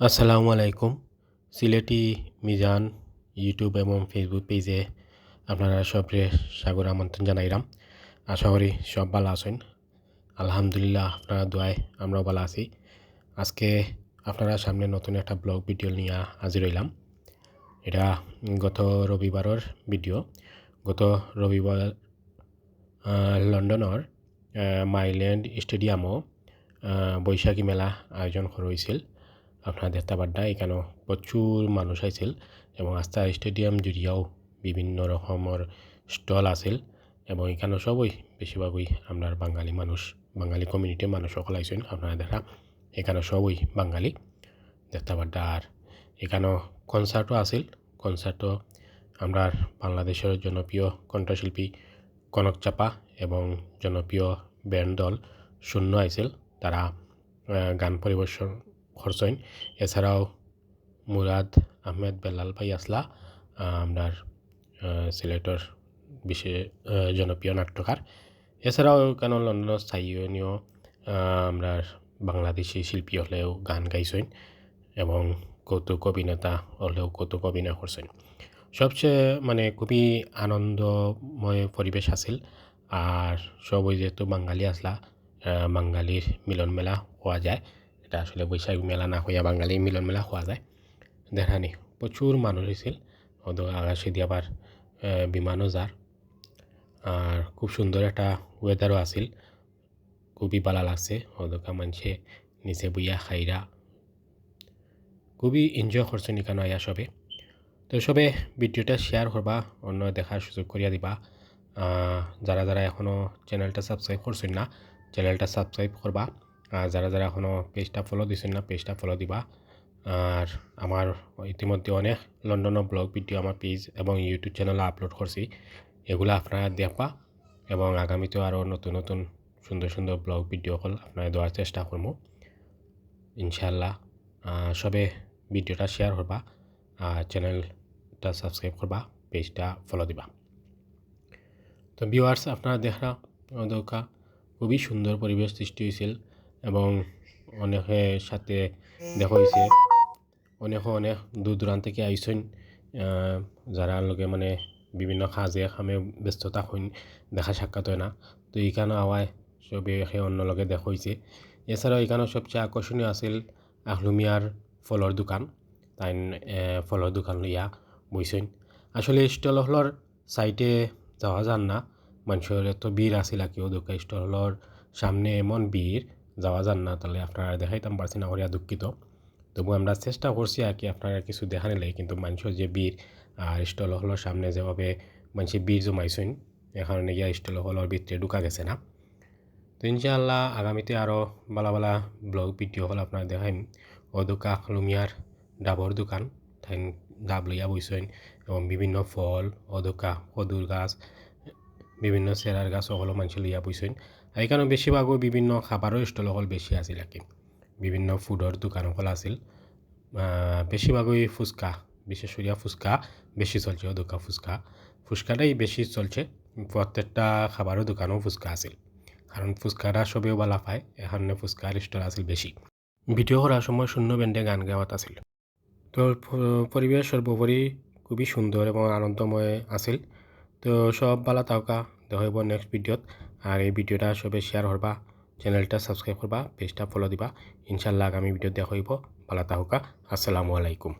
আসসালামু আলাইকুম। সিলেটি, মিজান ইউটিউব এবং ফেসবুক পেজে আপনারা সবরে সাগর আমন্ত্রণ জানাইলাম। আশা করি সব ভালো আছেন। আলহামদুলিল্লাহ আপনারা দোয়ায় আমরাও ভালো আছি। আজকে আপনারা সামনে নতুন একটা ব্লগ ভিডিও নিয়ে হাজির হইলাম। এটা গত রবিবারের ভিডিও গত রবিবার লন্ডনের মাইল্যান্ড স্টেডিয়ামও বৈশাখী মেলা আয়োজন করা হয়েছিল। আপনারা দেখতে পাড্ডা এখানেও প্রচুর মানুষ আইছিল এবং আস্থা স্টেডিয়াম জুড়িয়াও বিভিন্ন রকমের স্টল আছিল এবং এখানে সবই, বেশিরভাগই আমরা বাঙালি মানুষ, বাঙালি কমিউনিটির মানুষ সকল আইসেন আপনারা দেখা এখানে সবই বাঙালি, দেখতে পাড্ডা আর এখানেও কনসার্টও আছিল কনসার্টও আমরা বাংলাদেশের জনপ্রিয় কণ্ঠশিল্পী কনক চাপা এবং জনপ্রিয় ব্যান্ড দল শূন্য আইছিল, তারা গান পরিবেশন করছেন এছাড়াও মুরাদ আহমেদ বেলাল ভাই আসলা আপনার সিলেটের বিশেষ জনপ্রিয় নাট্যকার। এছাড়াও কেন লন্ডনের স্থায়ীয় আমরা বাংলাদেশি শিল্পী হলেও গান গাইছেন এবং কৌতুক অভিনেতা হলেও কৌতুক অভিনয় করছেন। সবচেয়ে মানে খুবই আনন্দময় পরিবেশ আছিল। আর সবই যেহেতু বাঙালি আসলা বাঙালির মিলন মেলা হওয়া যায়। এটা আসলে বৈশাখ মেলা না হইয়া বাঙালি মিলন মেলা হওয়া যায়। দেখানি প্রচুর মানুষ হয়েছিল আকাশে দিয়ে আবার বিমানও যার। আর খুব সুন্দর একটা ওয়েদারও আছিল। খুবই ভালো লাগছে। ওদকা মানুষে নিচে বইয়া খাইরা। খুবই এনজয় করছেন এখানে আয়া সবে। তো সবে ভিডিওটা শেয়ার করবা, অন্য দেখার সুযোগ করিয়া দিবা। যারা যারা এখনও চ্যানেলটা সাবস্ক্রাইব করছেন না চ্যানেলটা সাবস্ক্রাইব করবা। যারা যারা এখনও পেজটা ফলো দিছেন না পেজটা ফলো দিবা। আর আমার ইতিমধ্যে অনেক লন্ডনের ব্লগ ভিডিও আমার পেজ এবং ইউটিউব চ্যানেলে আপলোড করছি। এগুলো আপনারা দেখবা এবং আগামীতেও আরও নতুন নতুন, সুন্দর সুন্দর ব্লগ ভিডিও হল আপনারা দেওয়ার চেষ্টা করব। ইনশাল্লাহ সবে ভিডিওটা শেয়ার করবা আর চ্যানেলটা সাবস্ক্রাইব করবা পেজটা ফলো দিবা। তো ভিউয়ার্স আপনারা দেখা দৌকা খুবই সুন্দর পরিবেশ সৃষ্টি হয়েছিল এবং অনেকের সাথে দেখা হয়েছে অনেকে অনেক দূর দূরান্ত থেকে আইসেন যারা লোকে মানে বিভিন্ন কাজে কামে ব্যস্ততা হইন দেখা সাক্ষাৎ হয় না। তো এইখানে আওয়ায় সবে সে অন্য লগে দেখা এছাড়াও এখানে সবচেয়ে আকর্ষণীয় আছিল আহলুমিয়ার ফলর দোকান। তাই ফলর দোকান লইয়া বইছেন। আসলে স্টল হলর সাইডে যাওয়া যান না। মানুষের এত ভিড় আছিল কেউ দোকান স্টল হলর সামনে এমন ভিড় যাওয়া যান না, তাহলে আপনারা দেখাইতাম, পারছি না করিয়া দুঃখিত। তবু আমরা চেষ্টা করছি আর কি, আপনারা কিছু দেখা নিলে, কিন্তু মানুষের যে বীর, আর স্টল হলের সামনে যেভাবে মানুষের বীর জমাইছেন, এখানে গিয়া স্টল হলের ভিতরে ঢুকা গেছে না। তো ইনশাআল্লাহ আগামীতে আরও বালা বালা ব্লগ, ভিডিও হল আপনারা দেখাইম। অদুকা, লুমিয়ার, ডাবর দোকান, ঠাইন ডাব লইয়া বইছেন, এবং বিভিন্ন ফল, অদুকা কদুর গাছ বিভিন্ন চেরার গাছ সকলো মানুষ লইয়া বইছেন এখানে বেশিরভাগও বিভিন্ন খাবারও স্টল সকল বেশি আছিল কি বিভিন্ন ফুডর দোকান সকল আছিল। বেশিরভাগই ফুচকা বিশেষ করিয়া ফুচকা বেশি চলছে দোকা ফুচকা। ফুচকাটাই বেশি চলছে প্রত্যেকটা খাবারও দোকানও ফুচকা আছিল। কারণ ফুচকাটা সবেও বালা পায় এখানে ফুচকার স্টল আছিল বেশি ভিডিও করার সময় শূন্য ব্যান্ডে গান গাওয়াত আছিল। তো পরিবেশ সর্বোপরি খুবই সুন্দর এবং আনন্দময় আছিল। তো সব বালা তাওকা দেখাইব নেক্সট ভিডিওত আর এই ভিডিওটা সবে শেয়ার করবা চ্যানেলটা সাবস্ক্রাইব করবা পেজটা ফলো দিবা। ইনশাল্লাহ আগামী ভিডিও দেখা হইব। ভালো থাকা আসসালামু আলাইকুম।